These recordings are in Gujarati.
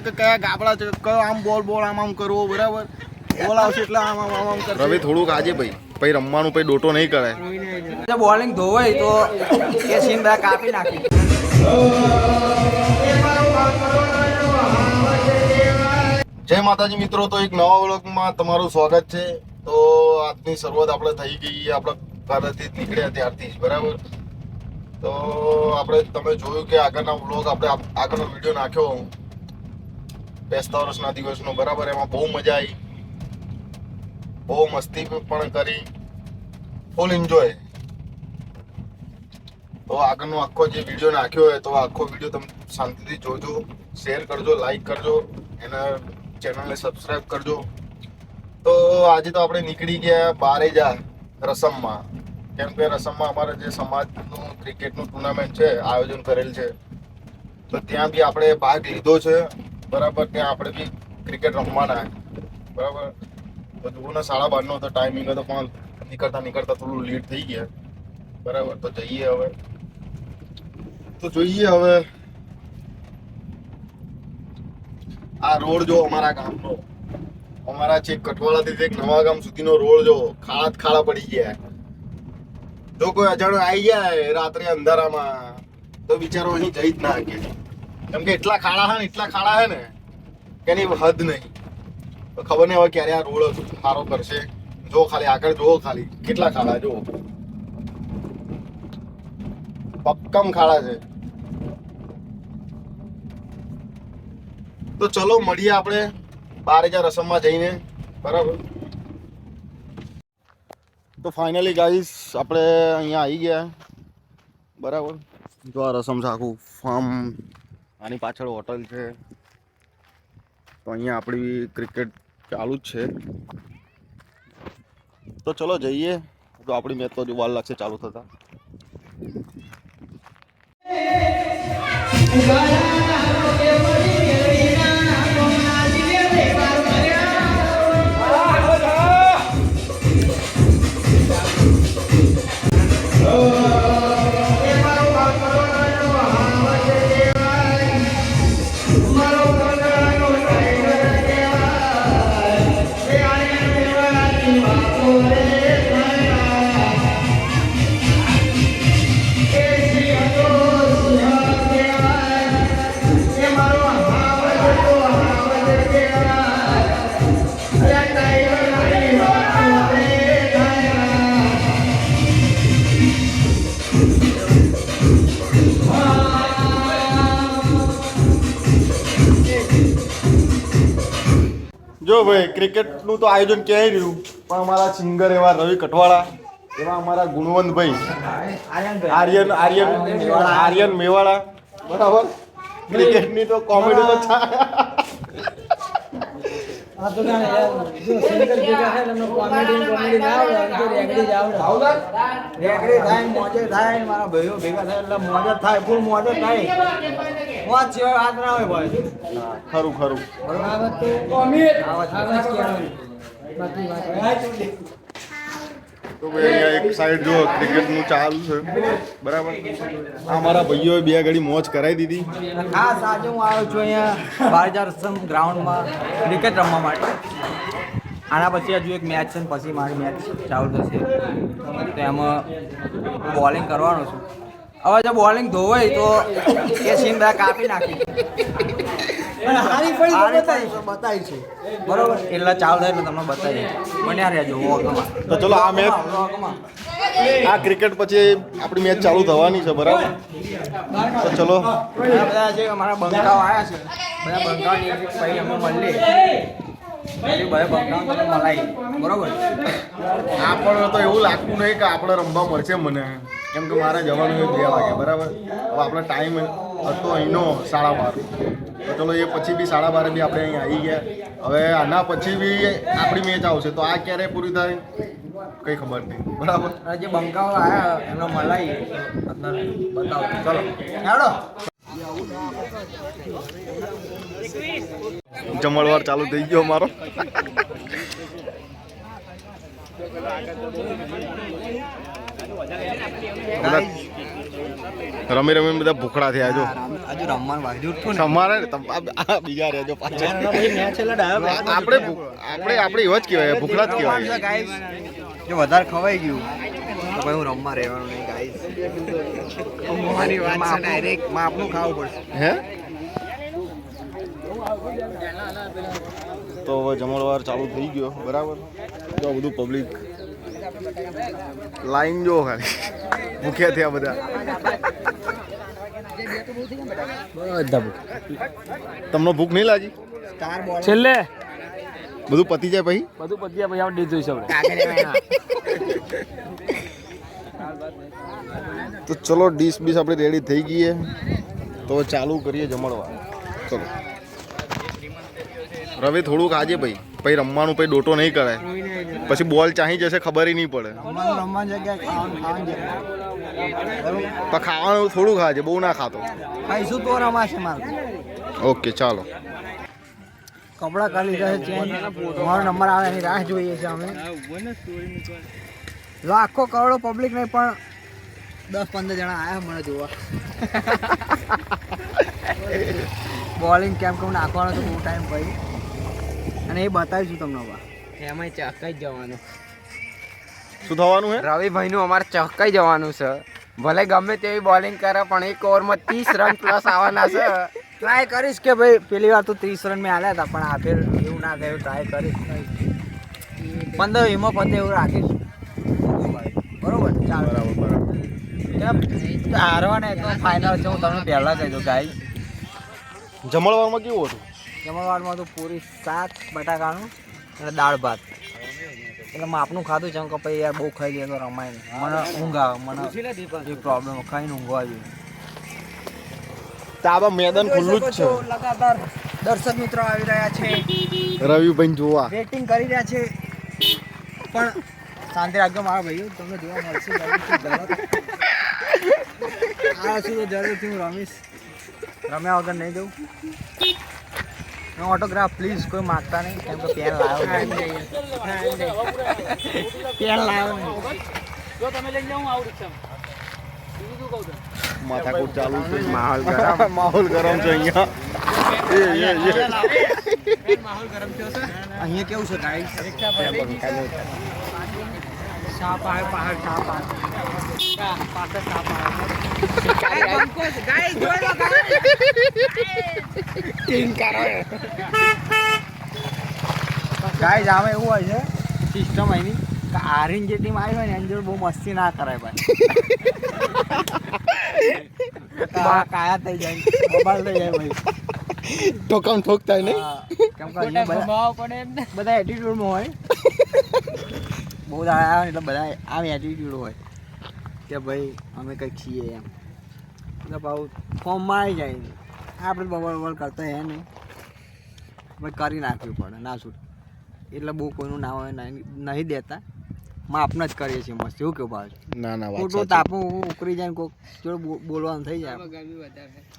પડે કે કયા ગાબડા છે કયો આમ બોલ બોલ આમ આમ કરવો બરાબર? બોલ આવશે એટલે આમ આમ આમ આમ કરશે. રવિ થોડુંક આજે ભાઈ. પછી રમવાનું પછી ડોટો નહીં કરાય. જો બોલિંગ ધોવાય તો એ સીન બધા કાપી નાખી. જય માતાજી મિત્રો તો એક નવા વ્લોગમાં તમારું સ્વાગત છે. તો આજની શરૂઆત આપણે થઈ ગઈ આપણે ઘરેથી જ નીકળ્યા ત્યારથી જ બરાબર? તો આપણે તમે જોયું કે આગળના વ્લોગ આપણે આગળનો વીડિયો નાખ્યો બેસતા વર્ષના દિવસનો બરાબર એમાં બહુ મજા આવી. બહુ મસ્તી પણ કરી. ફૂલ એન્જોય તો આગળનો આખો જે વીડિયો નાખ્યો હોય, તો આખો વીડિયો તમે શાંતિથી જોજો શેર કરજો લાઈક કરજો, એના ચેનલને સબસ્ક્રાઇબ કરજો. તો આજે તો આપણે નીકળી ગયા બારેજા રસમમાં. કેમ કે રસમમાં અમારે જે સમાજનું ક્રિકેટનું ટુર્નામેન્ટ છે, આયોજન કરેલ છે. તો ત્યાં બી આપણે ભાગ લીધો છે. બરાબર ત્યાં આપણે બી ક્રિકેટ રમવાના બરાબર? તો જુઓ ને સાડા બારનો હતો ટાઈમિંગ હતો, પણ નીકળતા નીકળતા થોડું લેટ થઈ ગયા. બરાબર? તો જઈએ હવે. તો જોઈએ હવે. આ રોડ જો અમારા ગામનો. અમારા છે કઠવાળાથી એક નવા ગામ સુધીનો રોડ જો ખાડા ખાડા પડી ગયા. જો કોઈ અજાણ્યો આવી જાય રાત્રે અંધારામાં, તો બિચારો અહીં જઈ જ ના શકે. કેમ કે એટલા ખાડા હે ને, એટલા ખાડા હે ને કે એની હદ નહીં. તો ખબર નહીં હવે ક્યારે આ રોડ સારો કરશે. જો ખાલી, આગળ જુઓ ખાલી, કેટલા ખાડા જુઓ. પક્કમ ખાડા છે. તો ચલો, મળીએ આપણે બાર હજાર રસમમાં જઈને. બરાબર? તો ફાઇનલી ગાઈસ આપણે અહીંયા આવી ગયા. બરાબર? જો આ રસમ છે, આખું ફાર્મ આની પાછળ હોટલ છે. તો અહીંયા આપણી ક્રિકેટ ચાલુ જ છે. તો ચલો જઈએ. તો આપણી મેચ તો હજુ વાર લાગશે ચાલુ થતા. જો ભાઈ ક્રિકેટનું તો આયોજન ક્યાંય રહ્યું? પણ અમારા સિંગર એવા રવિ કટવાળા એવા અમારા ગુણવંતભાઈ આર્યન આર્યન આર્યન મેવાડા બરાબર? ક્રિકેટની તો કોમેડી તો થાય આ તો જાણે યાર જો સિંગલ ભેગા થાય તમને કોમેડી કોમેડી ના આવડે આમ તો રેગડી જ આવડે રેગડી થાય ને મોજે થાય ને. મારા ભાઈઓ ભેગા થાય એટલે મોજ થાય ફૂલ મોજ થાય મોજ સિવાય ના હોય ભાઈ ખરું ખરું બાકી વાત તો ભાઈ અહીંયા એક સાઈડ જો ક્રિકેટનું ચાલુ છે. બરાબર? આ અમારા ભાઈઓએ બે ઘડી મોજ કરાવી દીધી. ખાસ આજે હું આવ્યો છું અહીંયા બારજાર સમ ગ્રાઉન્ડમાં ક્રિકેટ રમવા માટે. આના પછી હજુ એક મેચ છે ને પછી મારી મેચ ચાલુ થશે. તો એમાં બોલિંગ કરવાનો છું. હવે જો બોલિંગ ધોવાય તો એ સીન બધા કાપી નાખી. હારી પડી તો બતાવી છે. બરોબર એટલે ચાલુ થાય એટલે તમને બતાવી બન્યા રહેજો તો ચલો આ મેચ આ ક્રિકેટ પછી આપણી મેચ ચાલુ થવાની છે બરાબર? તો ચલો. આ બધા જે અમારા બંકાઓ આવ્યા છે બધા બંકાઓ પછી અમે મળીએ. બધા તમે મલાઈ. બરોબર? આપણને તો એવું લાગતું નહીં કે આપણે રમવા મળશે મને. કેમ કે મારે જવાનું છે બે વાગે બરાબર? હવે આપણે ટાઈમ હતો અહીંનો સાડા બાર. તો ચલો એ પછી બી સાડા બારે બી આપણે અહીં આવી ગયા. હવે આના પછી બી આપણી મેચ આવશે. તો આ ક્યારે પૂરી થાય? કંઈ ખબર નહીં. બરાબર? આ જે બંકાઓ આવ્યા એમનો મલાઈ. અત્યારે બતાવો. ચલો. હેડો. જમણવાર ચાલુ થઈ ગયો મારો. રમી રમી બધા ભૂખડા થયા જો. હજુ રમવાનું બાકી ઉઠું તમારે બીજા રહેજો પાછળ આપણે આપણે આપણે એવા જ કહેવાય ભૂખડા જ કહેવાય. જો વધારે ખવાઈ ગયું. તો ભાઈ હું રમવા રહેવાનું નહીં ગાઈસ મારી વાત છે ડાયરેક્ટ માપનું ખાવું પડશે. હે? તો હવે જમણવાર ચાલુ થઈ ગયો બરાબર? જો બધું પબ્લિક લાઈન જો ખાલી. ભૂખ્યા થયા બધા. તમને ભૂખ નહીં લાગી? છેલ્લે. બધું પતી જાય પછી? બધું પતી પછી આપણે ડીશ જોઈશું આપણે. તો ચલો, ડીશ બીશ આપણે રેડી થઈ ગઈ તો ચાલુ કરીએ જમણવા ચલો. રવિ થોડુંક આજે ભાઈ. પછી રમવાનું પછી ડોટો નહીં કરાય. પછી બોલ ચાહી જશે, ખબર નહીં પડે. ખાવાનું થોડું ખાજે, બહુ ના ખાતો. ઓકે, ચાલો. કપડાં કાઢી લીધા નંબર આવે રાહ જોઈએ છે અમે. લાખો કરોડો પબ્લિક નહીં પણ દસ પંદર જણા આવ્યા મને જોવા. બોલિંગ કેમ કેમ નાખવાનો તો બહુ ટાઈમ ભાઈ અને એ બતાવીશું તમને બા એમાં ચકાઈ જવાનું. શું થવાનું હે? રવિભાઈનું અમારે ચકાઈ જવાનું છે. ભલે ગમે તેવી બોલિંગ કરે પણ એક ઓવરમાં ત્રીસ રન પ્લસ આવવાના છે. ટ્રાય કરીશ કે ભાઈ પેલી વાર તો ત્રીસ રન મેં આવ્યા હતા પણ આ ફેર એવું ના થયું ટ્રાય કરીશ પંદર વીમો પંદર એવું રાખીશ બરોબર ચાલો બરાબર બરાબર હારવા ને તો ફાઇનલ છે હું તમને પહેલાં કહી દઉં ગાઈ જમણવારમાં કેવું હતું? જમણવારમાં તો પૂરી શાક બટાકાનું અને દાળ ભાત. એટલે માપનું ખાધું છે કે પછી યાર બહુ ખાઈ લઈએ તો રમાય નહીં. મને ઊંઘ આવે મને એ પ્રોબ્લેમ ખાઈને ઊંઘવા આવી તો આ મેદાન ખુલ્લું જ છે. લગાતાર દર્શક મિત્રો આવી રહ્યા છે. રવિભાઈ જોવા. વેટિંગ કરી રહ્યા છે. પણ શાંતિ રાખજો મારા ભાઈઓ તમને જોવા મળશે આ શું તો જરૂરથી હું રમીશ રમ્યા વગર નહીં જવું હું ઓટોગ્રાફ પ્લીઝ કોઈ માગતા નહીં કેમ કે પેન લાવ્યો નહીં પેન લાવ્યો નહીં માથાકૂટ ચાલુ છે માહોલ ગરમ માહોલ ગરમ છે અહીંયા એ, એ, એ. અહીંયા કેવું છે ગાઈસ સાપ આવે પહાડ સાપ આવે પાછળ સાપ ગાઈસ આવે એવું હોય છે સિસ્ટમ એની કે આર્યન જે ટીમ આવી હોય ને એની જોડે બહુ મસ્તી ના કરાય ભાઈ. કાયા થઈ જાય બબાલ થઈ જાય ભાઈ. ઠોકમ ઠોક થાય નહીં? કેમ કે અહીંયા બધા બધા એટીટ્યુડમાં હોય. બહુ દાડા આવે એટલે બધા આમ એટીટ્યુડ હોય. કે ભાઈ અમે કંઈક છીએ એમ. એટલે ભાવ ફોર્મમાં આવી જાય આપણે બબલ બબલ કરતા હે નહીં. ભાઈ કરી નાખવી પડે ના છૂટ. એટલે બહુ કોઈનું ના હોય નહીં નહીં દેતા. માપને જ કરીએ છીએ મસ્ત એવું કેવું ભાવ ના ના ખોટું. તાપું ઉકળી જાય ને કોઈક જોડે બો- બોલવાનું થઈ જાય.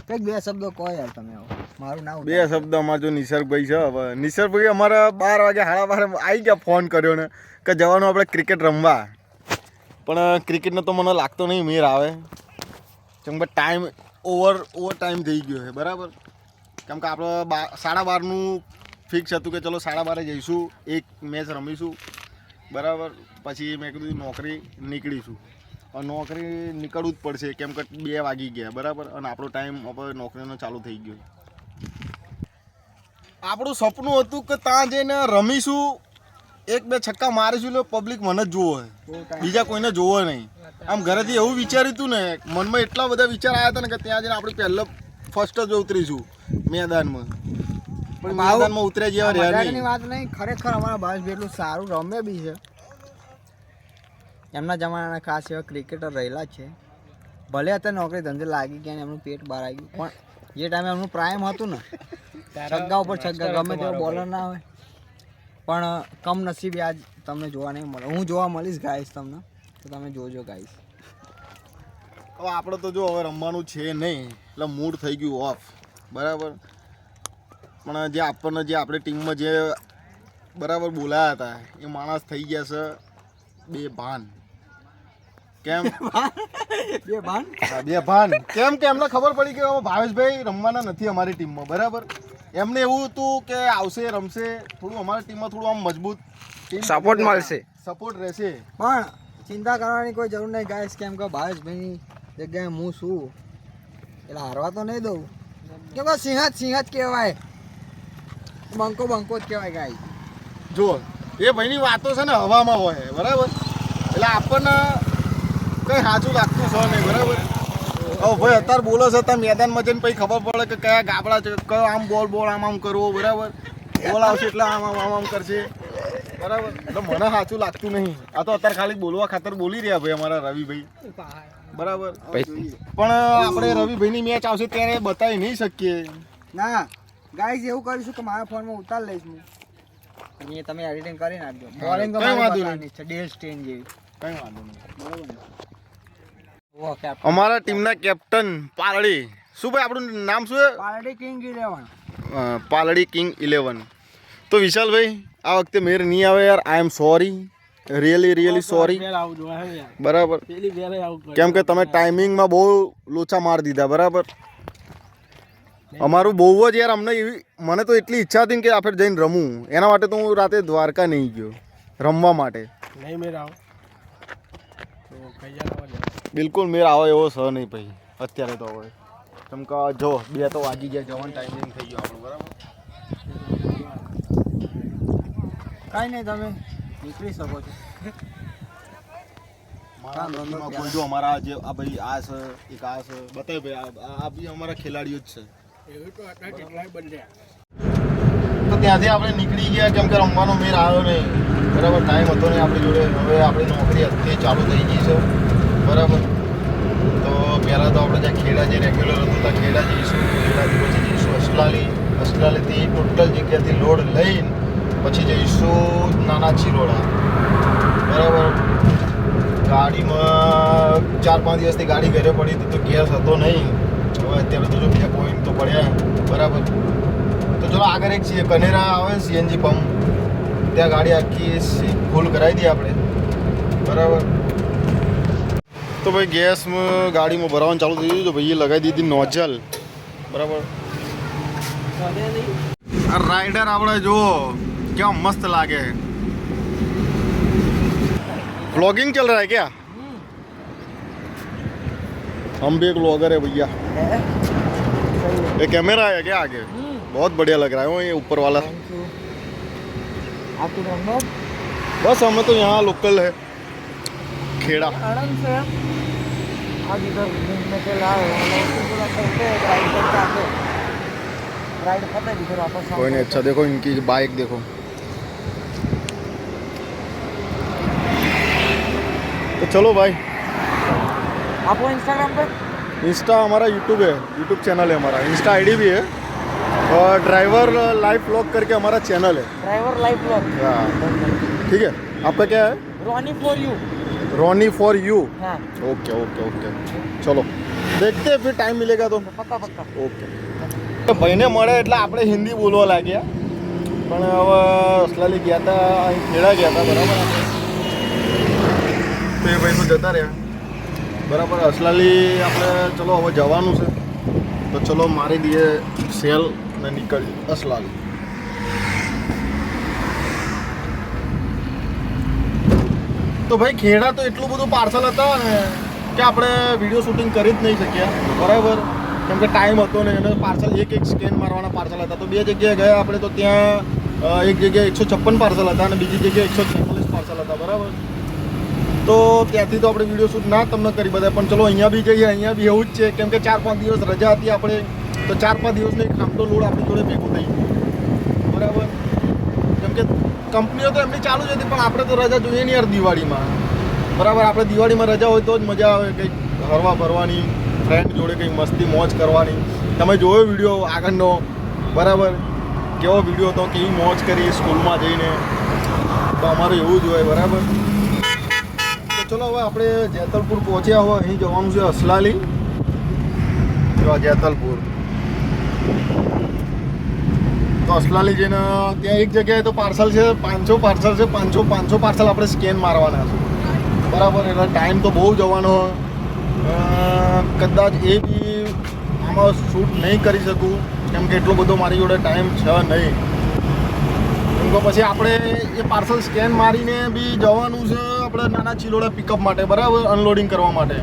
કંઈક બે શબ્દો કહો યાર તમે હવે. મારું નામ બે શબ્દ અમારું જો નિસર્ગભાઈ છે હવે નિસર્ગભાઈ અમારા બાર વાગે સાડા બાર આવી ગયા ફોન કર્યો ને કે જવાનું આપણે ક્રિકેટ રમવા. પણ ક્રિકેટનો તો મને લાગતો નહીં, મેર આવે. કેમ કે ટાઈમ ઓવર ઓવર ટાઈમ થઈ ગયો છે, બરાબર? કેમ કે આપણે બાર સાડા બારનું ફિક્સ હતું કે ચલો સાડા બારે જઈશું, એક મેચ રમીશું, બરાબર? પછી મેં કીધું નોકરી નીકળીશું. નોકરી નીકળવું જ પડશે, કેમ કે બે વાગી ગયા, બરાબર? અને આપણો ટાઈમ હવે નોકરીનો ચાલુ થઈ ગયો. આપણું સપનું હતું કે ત્યાં જઈને રમીશું એક બે છક્કા મારીશું એટલે પબ્લિક મને જ જોવો બીજા કોઈને જોવો નહીં. આમ ઘરેથી એવું વિચાર્યું હતું ને મનમાં એટલા બધા વિચાર આવ્યા હતા ને કે ત્યાં જઈને આપણે પહેલો ફર્સ્ટ જ ઉતરીશું મેદાનમાં. પણ મેદાનમાં ઉતર્યા જેવા રહ્યા નહીં. વાત નહીં ખરેખર અમારા ભાવેશભાઈ એટલું સારું રમે બી છે. એમના જમાનાના ખાસ એવા ક્રિકેટર રહેલા જ છે. ભલે અત્યારે નોકરી ધંધે લાગી ગયા ને એમનું પેટ બહાર આવી ગયું પણ જે ટાઈમે એમનું પ્રાઇમ હતું ને છગ્ગા ઉપર છગ્ગા ગમે તેવો બોલર ના હોય. પણ કમનસીબે આજ તમને જોવા નહીં મળે. હું જોવા મળીશ ગાઈશ તમને. તો તમે જોજો ગાઈશ હવે આપણે તો જો હવે રમવાનું છે નહીં એટલે મૂડ થઈ ગયું ઓફ બરાબર? પણ જે આપણને જે આપણી ટીમમાં જે બરાબર બોલાયા હતા એ માણસ થઈ ગયા છે બે ભાન. કેમ? બે ભાન? બે ભાન? કેમ કે એમને ખબર પડી કે ભાવેશભાઈ રમવાના નથી અમારી ટીમમાં બરાબર? એમને એવું હતું કે આવશે રમશે. થોડું અમારી ટીમમાં થોડું આમ મજબૂત સપોર્ટ મળશે. સપોર્ટ રહેશે. પણ ચિંતા કરવાની કોઈ જરૂર નહીં ગાઈસ કેમ કે ભાવેશભાઈની જગ્યાએ હું છું. એટલે હારવા તો નહીં દઉં. કે કે સિંહ જ સિંહ જ કહેવાય. બંકો બંકો જ કહેવાય ગાય જો એ ભાઈની વાતો છે ને હવામાં હોય બરાબર? એટલે આપણને કંઈ સાચું લાગતું છે નહીં બરાબર? હવે ભાઈ અત્યારે બોલો છે તમે મેદાનમાં જઈને પછી ખબર પડે કે કયા ગાબડા છે કયો આમ બોલ બોલ આમ આમ કરવો બરાબર? બોલ આવશે એટલે આમ આમ આમ આમ કરશે. બરાબર? એટલે મને સાચું લાગતું નહીં. આ તો અત્યારે ખાલી બોલવા ખાતર બોલી રહ્યા ભાઈ અમારા રવિભાઈ. બરાબર? પણ આપણે રવિભાઈની મેચ આવશે ત્યારે બતાવી નહીં શકીએ. ના ગાઈઝ એવું કરીશું કે મારા ફોનમાં ઉતાર લઈશ હું. તમે એડિટિંગ કરી નાખજો. બોલિંગ તો કઈ મારી છે ડેલ સ્ટેન જેવી. કઈ વાંધો નહીં. બરોબર ઓ અમારા ટીમના કેપ્ટન પાલડી શું ભાઈ આપણું નામ શું છે? Paldi king eleven. Paldi king eleven. તો વિશાલભાઈ આ વખતે મેર નહીં આવે યાર. I am sorry really really sorry બરાબર. કેમ કે તમે ટાઈમિંગમાં બહુ લોચા માર દીધા બરાબર? અમારું બહુ જ યાર અમને એવી મને તો એટલી ઈચ્છા હતી કે કે આપણે જઈને રમું. એના માટે તો હું રાતે દ્વારકા નહીં ગયો રમવા માટે. બિલકુલ મેર આવે એવો સહ નહીં ભાઈ અત્યારે તો હવે. કેમ કે જો બે તો વાગી ગયા જવાનું ટાઈમિંગ થઈ ગયો આપણું બરાબર? કાંઈ નહીં તમે નીકળી શકો છો. મારા નજીકમાં કોઈ જો અમારા જે આ ભાઈ આ છે એક આ છે બતાવે ભાઈ આ- આ બી અમારા ખેલાડીઓ જ છે. તો ત્યાંથી આપણે નીકળી ગયા કેમ કે રમવાનો મેર આવ્યો નહીં. બરાબર ટાઈમ હતો નહીં આપણી જોડે. હવે આપણી નોકરી અત્યારે ચાલુ થઈ ગઈ છે. બરાબર. તો પહેલાં તો આપણે જ્યાં ખેડા જે રેગ્યુલર હતું, ત્યાં ખેડા જઈશું ખેડાથી પછી જઈશું અસલાલી. અસલાલીથી ટોટલ જગ્યાથી લોડ લઈને પછી જઈશું નાના ચિરોડા બરાબર. ગાડીમાં ચાર પાંચ દિવસથી ગાડી ઘરે પડી હતી, તો ગેસ હતો નહીં. હવે અત્યારે તો જો બે પોઈન્ટ તો પડ્યા. બરાબર. તો ચલો આગળ એક છે, કનેરા આવે સીએનજી પંપ ત્યાં ગાડી આખી સી- ફૂલ કરાવી દઈએ આપણે બરાબર તો ભાઈ ગેસમાં ગાડીમાં ભરાવાનું ચાલુ થઈ ગયું તો ભાઈએ લગાવી દીધી નોઝલ બરાબર આ રાઈડર આપણે જુઓ કેવા મસ્ત લાગે व्लॉगिंग चल रहा है क्या हम भी एक व्लॉगर है भैया ये कैमरा है क्या आगे बहुत बढ़िया लग रहा है वो ये ऊपर वाला થેન્ક યુ आपकी बस हमें तो यहाँ लोकल है। खेड़ा। आनंद से आज इधर घूमने के लिए करते हैं। वापस कोई नहीं अच्छा देखो इनकी बाइक देखो। तो चलो भाई। आपको इंस्टाग्राम पे? इंस्टा हमारा यूट्यूब है। यूट्यूब चैनल है हमारा। इंस्टा आईडी भी है। और ड्राइवर लाइव व्लॉग करके हमारा चैनल है ड्राइवर लाइव ब्लॉग हाँ, ठीक है आपका क्या है Roni for you Roni for you हाँ ओके ओके ओके चलो देखते हैं फिर टाइम मिलेगा तो पक्का पक्का ઓકે ભાઈને મળે એટલે આપણે હિન્દી બોલવા લાગ્યા પણ હવે અસલાલી ગયા હતા અહીં ખેડા ગયા હતા બરાબર આપણે તો એ ભાઈ તો જતા રહ્યા બરાબર અસલાલી આપણે ચલો હવે જવાનું છે તો ચલો મારી દઈએ સેલ ને નીકળી. અસલાલી તો ભાઈ ખેડા તો એટલું બધું પાર્સલ હતા ને કે આપણે વીડિયો શૂટિંગ કરી જ નહીં શક્યા બરાબર? કેમ કે ટાઈમ હતો ને એને પાર્સલ એક એક સ્કેન મારવાના પાર્સલ હતા. તો બે જગ્યાએ ગયા આપણે તો ત્યાં એક જગ્યાએ એકસો છપ્પન પાર્સલ હતા અને બીજી જગ્યાએ એકસો છેતાલીસ પાર્સલ હતા. બરાબર? તો ત્યાંથી તો આપણે વીડિયો શૂટ ના તમને કરી બધા પણ ચલો અહીંયા બી જઈએ, અહીંયા બી એવું જ છે. કેમ કે ચાર પાંચ દિવસ રજા હતી આપણે તો ચાર પાંચ દિવસનો એક ખામટો લોડ આપણી જોડે ભેગો થઈ ગયો. બરાબર? કેમ કે કંપનીઓ તો એમની ચાલુ જ હતી, પણ આપણે તો રજા જોઈએ નહીં યાર દિવાળીમાં. બરાબર? આપણે દિવાળીમાં રજા હોય તો જ મજા આવે, કંઈક હરવા ફરવાની ફ્રેન્ડ જોડે કંઈક મસ્તી, મોજ કરવાની. તમે જોયો વીડિયો આગળનો? બરાબર? કેવો વીડિયો હતો? કેવી મોજ કરી સ્કૂલમાં જઈને? તો અમારે એવું જ હોય, બરાબર? તો ચલો હવે આપણે જેતલપુર પહોંચ્યા હોય, અહીં જવાનું છે અસલાલી જેતલપુર. તો અસલાલી જઈને ત્યાં એક જગ્યાએ તો પાર્સલ છે, પાંચસો પાર્સલ છે, પાંચસો પાંચસો પાર્સલ આપણે સ્કેન મારવાના છે. બરાબર, એટલે ટાઈમ તો બહુ જવાનો. કદાચ એ બી આમાં શૂટ નહીં કરી શકું, કેમ કે એટલો બધો મારી જોડે ટાઈમ છે નહીં. કેમ કે પછી આપણે એ પાર્સલ સ્કેન મારીને બી જવાનું છે આપણે નાના ચિલોડા પિકઅપ માટે, બરાબર? અનલોડિંગ કરવા માટે.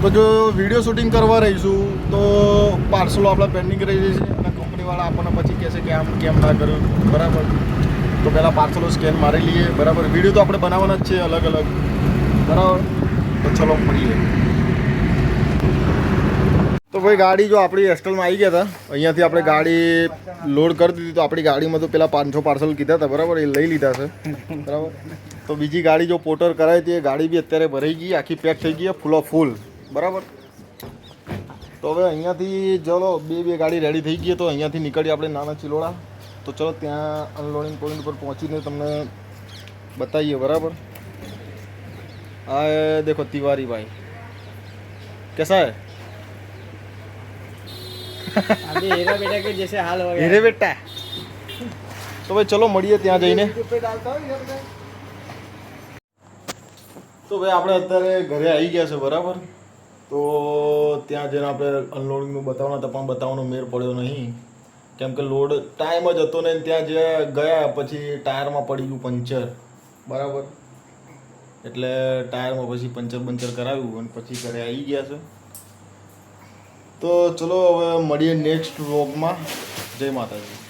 તો જો વીડિયો શૂટિંગ કરવા રહીશું, તો પાર્સલો આપણા પેન્ડિંગ રહી જશે અને કંપનીવાળા આપણને પછી કહેશે કે આમ કેમ ના કર્યું. બરાબર? તો પહેલાં પાર્સલો સ્કેન મારી લઈએ. બરાબર? વીડિયો તો આપણે બનાવવાના જ છે અલગ અલગ. બરાબર? તો ચલો મળીએ. તો ભાઈ ગાડી જો આપણી એસ્ટલમાં આવી ગયા હતા. અહીંયાથી આપણે ગાડી લોડ કરી દીધી તો આપણી ગાડીમાં તો પેલા પાંચસો પાર્સલ કીધા હતા. બરાબર? એ લઈ લીધા છે. બરાબર? તો બીજી ગાડી જો પોટર કરાવી હતી, એ ગાડી બી અત્યારે ભરાઈ ગઈ, આખી પેક થઈ ગઈ, ફૂલો ફૂલ બરાબર? તો હવે અહીંયાથી ચલો બે બે ગાડી રેડી થઈ ગઈ તો અહીંયાથી નીકળીએ આપણે નાના ચિલોડા. તો ચલો ત્યાં અનલોડિંગ પોઈન્ટ ઉપર પહોંચીને તમને બતાવીએ બરાબર? આ દેખો તિવારી ભાઈ. કેસા હે? હીરા બેટા કે જૈસે હાલ હો બેટા. તો ભાઈ ચલો મળીએ ત્યાં જઈને. તો ભાઈ આપણે અત્યારે ઘરે આવી ગયા છે બરાબર? તો ત્યાં જઈને આપણે અનલોડિંગનું બતાવવાના હતા, પણ બતાવવાનો મેર પડ્યો નહીં. કેમ કે લોડ ટાઈમ જ હતો ને ત્યાં જે ગયા, પછી ટાયરમાં પડી ગયું પંચર. બરાબર? એટલે ટાયરમાં પછી પંચર બંચર કરાવ્યું અને પછી ઘરે આવી ગયા છે. તો ચલો હવે મળીએ નેક્સ્ટ વ્લોગમાં જય માતાજી.